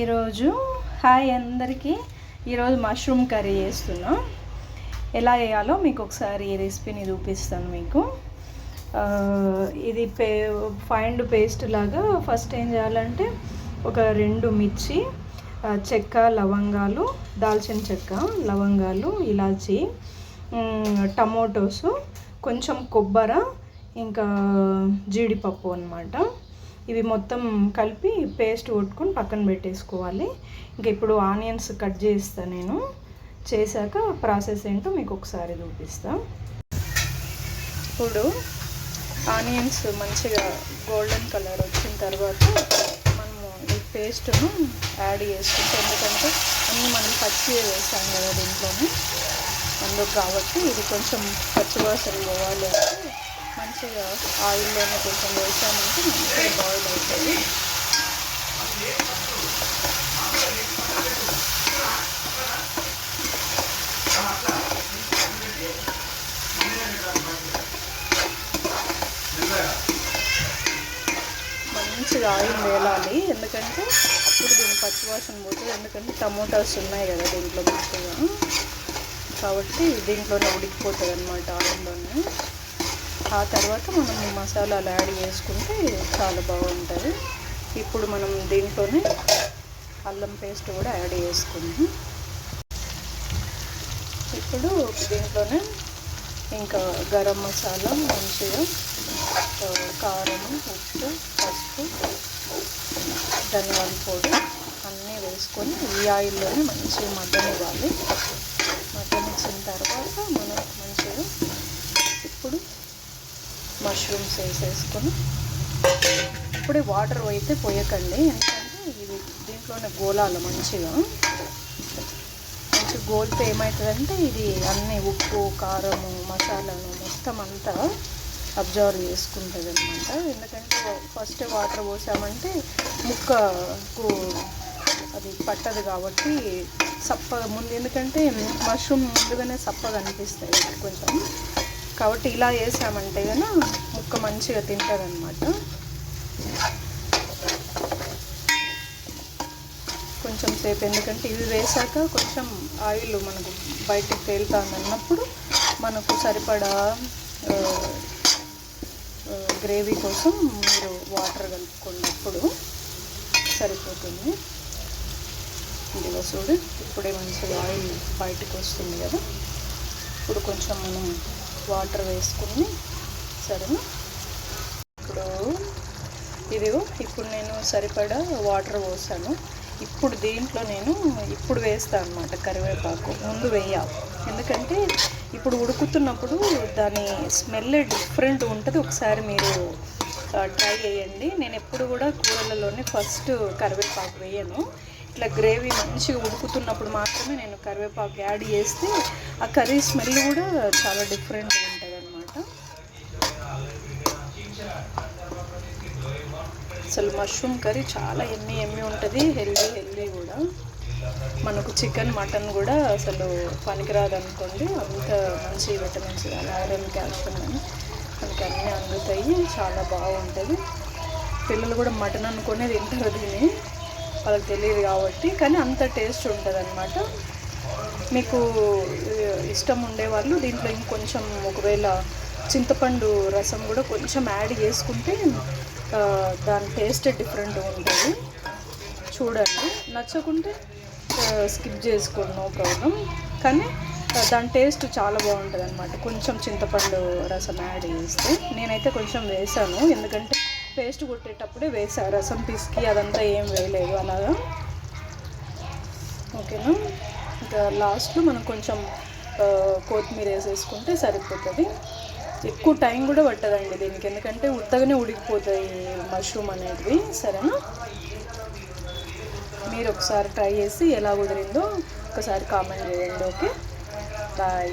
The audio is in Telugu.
ఈరోజు హాయ్ అందరికీ. ఈరోజు మష్రూమ్ కర్రీ చేస్తున్నాం. ఎలా వేయాలో మీకు ఒకసారి ఈ రెసిపీని చూపిస్తాను మీకు. ఇది పే ఫైండ్ పేస్ట్ లాగా ఫస్ట్ ఏం చేయాలంటే ఒక రెండు మిర్చి చెక్క లవంగాలు దాల్చిన చెక్క లవంగాలు ఇలాచి టమోటోసు టమోటోస్ కొంచెం కొబ్బర ఇంకా జీడిపప్పు అనమాట ఇవి మొత్తం కలిపి పేస్ట్ కొట్టుకొని పక్కన పెట్టేసుకోవాలి. ఇంకా ఇప్పుడు ఆనియన్స్ కట్ చేస్తా నేను. చేశాక ప్రాసెస్ ఏంటో మీకు ఒకసారి చూపిస్తా. ఇప్పుడు ఆనియన్స్ మంచిగా గోల్డెన్ కలర్ వచ్చిన తర్వాత మనము ఈ పేస్ట్ను యాడ్ చేసుకుంటాం. ఎందుకంటే అన్నీ మనం పచ్చి వేస్తాం కదా దీంట్లోనే. అందుకు కాబట్టి ఇది కొంచెం పచ్చివాసన పోవాలి అంటే మంచిగా ఆయిల్లోనే కొంచెం వేసామంటే మంచిగా బాయిల్ అవుతుంది. మంచిగా ఆయిల్ వేలాలి. ఎందుకంటే అప్పుడు దీని పచ్చివాసన పోతుంది. ఎందుకంటే టమోటాస్ ఉన్నాయి కదా దీంట్లో మంచిగా. కాబట్టి దీంట్లోనే ఉడికిపోతుంది అనమాట ఆయిల్లోనే ఆ తర్వాత మనం మసాలాలు యాడ్ చేసుకుంటే చాలా బాగుంటుంది. ఇప్పుడు మనం దీంట్లోనే అల్లం పేస్ట్ కూడా యాడ్ చేసుకుందాం. ఇప్పుడు దీంట్లోనే ఇంకా గరం మసాలా మంచిగా కారం ఉప్పు పసుపు ధనియాల పొడి అన్నీ వేసుకొని ఈ ఆయిల్లోనే మంచిగా మగ్గనివ్వాలి. మగ్గనిచ్చిన తర్వాత మనం మంచిగా ఇప్పుడు మష్రూమ్స్ వేసేసుకొని ఇప్పుడే వాటర్ అయితే పోయకండి. ఎందుకంటే ఇది దీంట్లోనే గోలాలు మంచిగా. మంచిగా గోలితే ఏమవుతుందంటే ఇది అన్ని ఉప్పు కారము మసాలాను మొత్తం అంతా అబ్జర్వ్ చేసుకుంటుంది అనమాట ఎందుకంటే ఫస్ట్ వాటర్ పోసామంటే ముక్కకు అది పట్టదు కాబట్టి సప్పగా ముందు ఎందుకంటే మష్రూమ్ ముందుగానే సప్పగా అనిపిస్తాయి కొంచెం. కాబట్టి ఇలా వేసామంటే కనుక ముక్క మంచిగా తింటుంది అనమాట కొంచెం సేపు ఎందుకంటే ఇవి వేసాక కొంచెం ఆయిల్ మనకు బయటికి తేలుతుంది అన్నప్పుడు మనకు సరిపడా గ్రేవీ కోసం మీరు వాటర్ కలుపుకున్నప్పుడు సరిపోతుంది. ఇదిగో చూడు ఇప్పుడే మంచిగా ఆయిల్ బయటకు వస్తుంది కదా. ఇప్పుడు కొంచెం మనం వాటర్ వేసుకుని సరేనా? ఇప్పుడు ఇదిగో ఇప్పుడు నేను సరిపడా వాటర్ పోసాను. ఇప్పుడు దీంట్లో నేను ఇప్పుడు వేస్తాను అనమాట కరివేపాకు. ముందు వేయాలి. ఎందుకంటే ఇప్పుడు ఉడుకుతున్నప్పుడు దాని స్మెల్ డిఫరెంట్ ఉంటుంది. ఒకసారి మీరు ట్రై చేయండి. నేను ఎప్పుడు కూడా కూరలలోనే ఫస్ట్ కరివేపాకు వేయను. ఇట్లా గ్రేవీ మంచిగా ఉడుకుతున్నప్పుడు మాత్రమే నేను కరివేపాకు యాడ్ చేస్తే ఆ కర్రీ స్మెల్ కూడా చాలా డిఫరెంట్గా ఉంటుంది అనమాట అసలు మష్రూమ్ కర్రీ చాలా ఎమ్మి ఎమ్మి ఉంటుంది హెల్దీ హెల్దీ కూడా. మనకు చికెన్ మటన్ కూడా అసలు పనికిరాదు అనుకోండి అంత మంచి విటమిన్స్ కానీ ఐరన్ కాల్షియం కానీ మనకి అన్నీ అందుతాయి చాలా బాగుంటుంది. పిల్లలు కూడా మటన్ అనుకునే తింటారు దీన్ని. వాళ్ళకి తెలియదు కాబట్టి కానీ అంత టేస్ట్ ఉంటుంది అనమాట మీకు ఇష్టం ఉండేవాళ్ళు దీంట్లో ఇంకొంచెం ఒకవేళ చింతపండు రసం కూడా కొంచెం యాడ్ చేసుకుంటే దాని టేస్ట్ డిఫరెంట్ ఉంటుంది. చూడండి. నచ్చకుంటే స్కిప్ చేసుకోండి నో ప్రాబ్లం. కానీ దాని టేస్ట్ చాలా బాగుంటుంది అనమాట కొంచెం చింతపండు రసం యాడ్ చేస్తే. నేనైతే కొంచెం వేసాను. ఎందుకంటే పేస్ట్ కొట్టేటప్పుడే వేసా రసం పిసికి అదంతా ఏం వేయలేదు అలాగా. ఓకేనా? ఇంకా లాస్ట్లో మనం కొంచెం కొత్తిమీర వేసేసుకుంటే సరిపోతుంది. ఎక్కువ టైం కూడా పట్టదండి దీనికి ఎందుకంటే ఉత్తగానే ఉడికిపోతాయి మష్రూమ్ అనేది. సరేనా? మీరు ఒకసారి ట్రై చేసి ఎలా కుదిరిందో ఒకసారి కామెంట్ చేయండి ఓకే? బాయ్.